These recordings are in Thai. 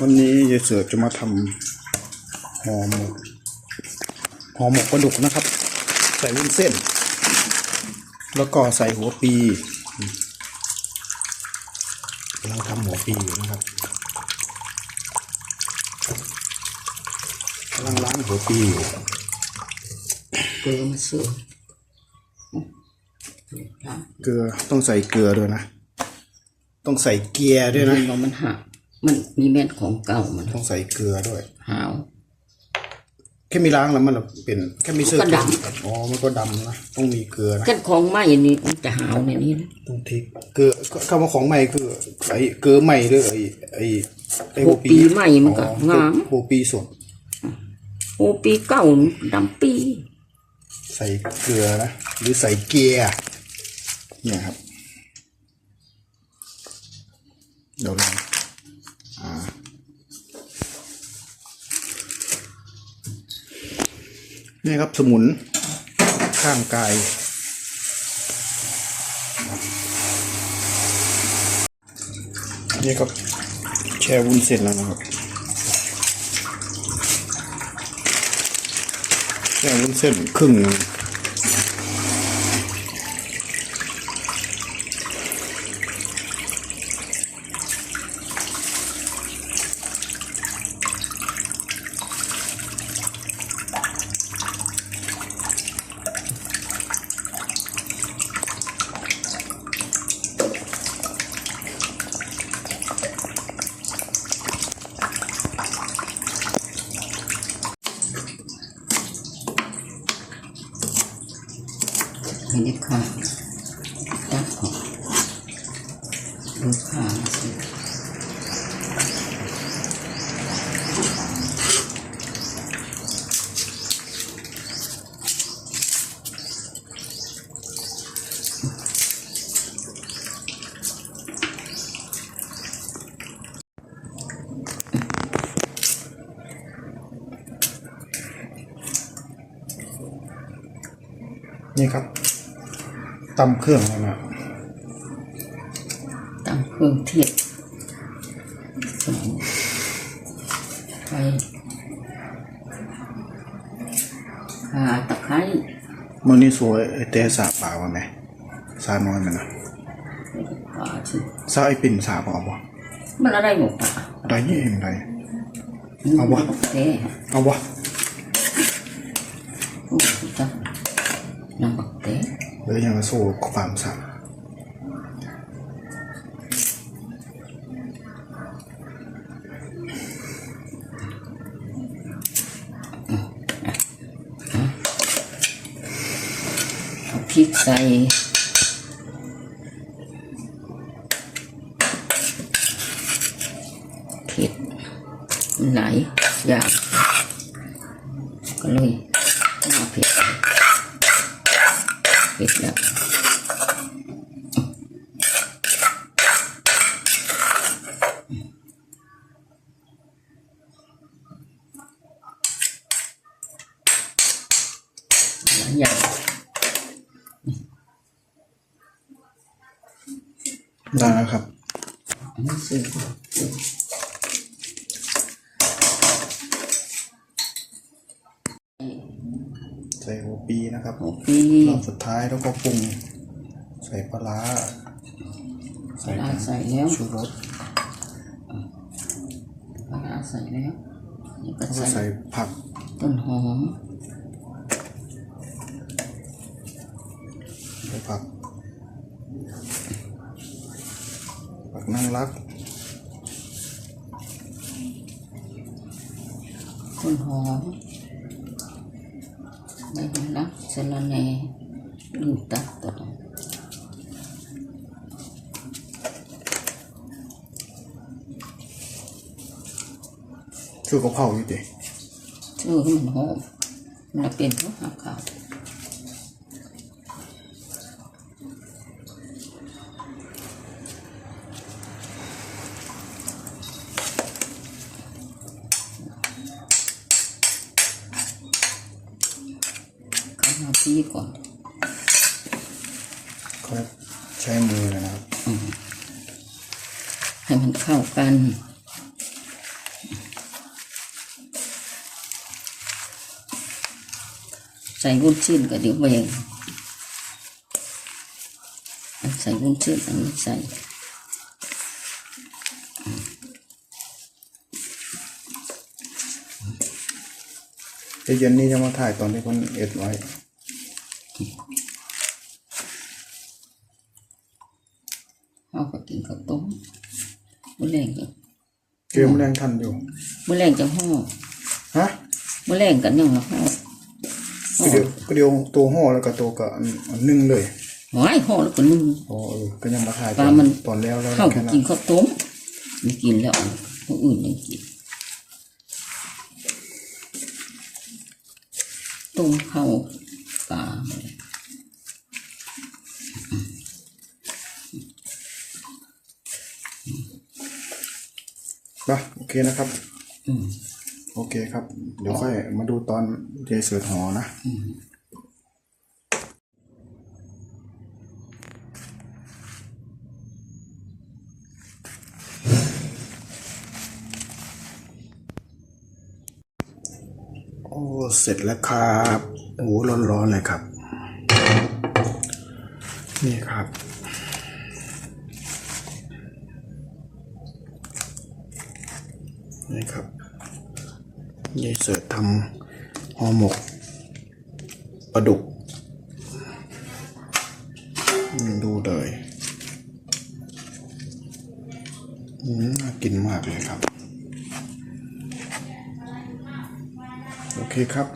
วันนี้ยายเสือจะมาทำห่อหมกห่อหมกปลาดุกนะครับ ใส่วุ้นเส้น แล้วก็ใส่หัวปีกำลังทำหัวปีอยู่นะครับกำลังล้างหัวปีอยู่เกลือมาซื้อเกลือต้องใส่เกลือด้วยนะ ต้องใส่เกียร์ด้วยมันะนมันหัก มันมีเม็ดของเก่ามันต้องใส่เกลือด้วย หาว แค่มีล้างแล้วมันเป็นแค่มีเสื้อก็ดอ๋อมันก็ดำนะต้องมีเกลือนะกันของไหม้นี่มันจะหาวในนี้นะต้องทิกเกลือคำว่าของใหม่คือไอ้เกลือใหม่หรือไอ้ไอ้ไอ้โอปีไหม้มันก็อ๋องามโอปีสดโอปีเก่าดำปี ใส่เกลือนะหรือใส่เกียร์เนี่ยครับเดี๋ยวลองอ่า นี่ครับสมุนข้างกายนี่ครับแช่วุ้นเส้นแล้วนะครับแช่วุ้นเส้นครึ่งนึง ไม่ได้ขาดตัดออกดูขาสินี่ครับ ตำเครื่องแล้วนะตามเครื่องเทศสองไข่ขาตะไคร้มันนี่สวยไอ้แต่สาปลาวะไหมสาน้อยมันนะขาสิสาไอ้ปิ่นสาปลาวะมันอะไรหมกปะได้ยี่เองได้เอาวะเต้เอาวะโอ้ยจ้ะน้ำบักเต้ หรือยังมาสู้ความสาเอาพริกใส่เผ็ดมันหลายอย่างก็เลยมาเผ็ด เผ็ดแล้วหลายอย่างได้แล้วครับ นี่คือ ใส่หัวปีนะครับหัวปีรอบสุดท้ายแล้วก็ปรุง ใส่ปลาร้าใส่ปลาใส่แล้วชูรสปลาใส่แล้วนี่ก็แล้วก็ใส่ใส่ผักต้นหอมใส่ผักผักนั่งรักต้นหอม ใบมะลักสะระแหน่ลืมตั สีก่อนก็ใช้มือนะครับ ให้มันเข้ากันใส่วุ้นเส้นก็เดี๋ยวเบงใส่วุ้นเส้นอันนี้ใส่เย็นนี้จะมาถ่ายตอนที่คนเอ็ดไว้ เอาก็กินข้าวต้มมื้อแรงก็เกมแรงทันอยู่มื้อแรงจะห่อฮะมื้อแรงกันยังละห่อก็เดียวก็เดียวตัวห่อแล้วก็ตัวก็อันอันนึ่งเลยหอยห่อแล้วก็นึ่งอ๋อเออก็ยังมาถ่ายปลามันตอนแล้วแล้วเข้าแค่ก็นั้กินนข้าวต้มไม่กินแล้วผู้อื่นยังกินต้มข้าวปลาเลย นะโอเคนะครับ อืมโอเคครับ เดี๋ยวค่อยมาดูตอนเจเสือหอนะโอ้เสร็จแล้วครับโอ้ร้อนๆเลยครับ นี่ครับ นี่ครับยายเสิร์ชทำห่อหมกปลาดุก ดูเลยอืมน่ากินมากเลยครับ โอเคครับ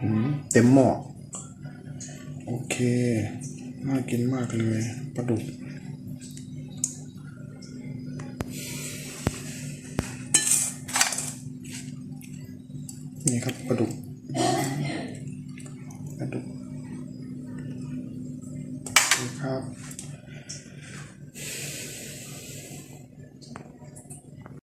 อืมเต็มหม้อโอเค น่ากินมากเลยปลาดุก นี่ครับกระดุกกระดุกนี่ครับ